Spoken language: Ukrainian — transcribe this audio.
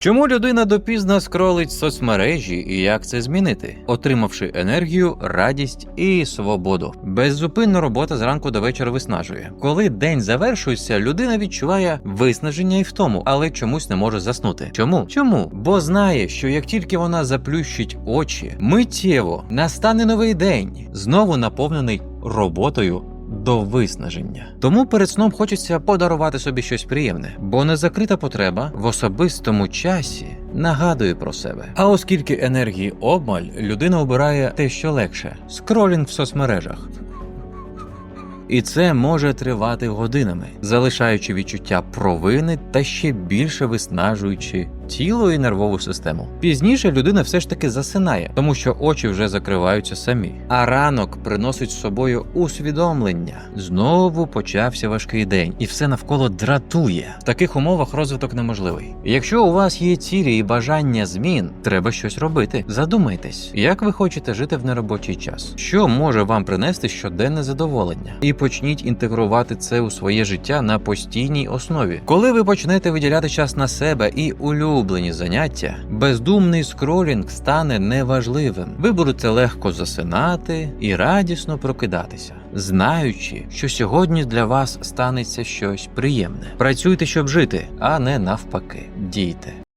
Чому людина допізно скролить соцмережі і як це змінити, отримавши енергію, радість і свободу? Беззупинна робота зранку до вечора виснажує. Коли день завершується, людина відчуває виснаження і втому, але чомусь не може заснути. Чому? Чому? Бо знає, що як тільки вона заплющить очі, миттєво настане новий день, знову наповнений роботою до виснаження. Тому перед сном хочеться подарувати собі щось приємне, бо незакрита потреба в особистому часі нагадує про себе. А оскільки енергії обмаль, людина обирає те, що легше скролінг в соцмережах. І це може тривати годинами, залишаючи відчуття провини та ще більше виснажуючи тіло і нервову систему. Пізніше людина все ж таки засинає, тому що очі вже закриваються самі. А ранок приносить з собою усвідомлення. Знову почався важкий день, і все навколо дратує. В таких умовах розвиток неможливий. Якщо у вас є цілі і бажання змін, треба щось робити. Задумайтесь, як ви хочете жити в неробочий час, що може вам принести щоденне задоволення, і почніть інтегрувати це у своє життя на постійній основі. Коли ви почнете виділяти час на себе і улюблені заняття, бездумний скролінг стане неважливим. Ви будете легко засинати і радісно прокидатися, знаючи, що сьогодні для вас станеться щось приємне. Працюйте, щоб жити, а не навпаки. Дійте.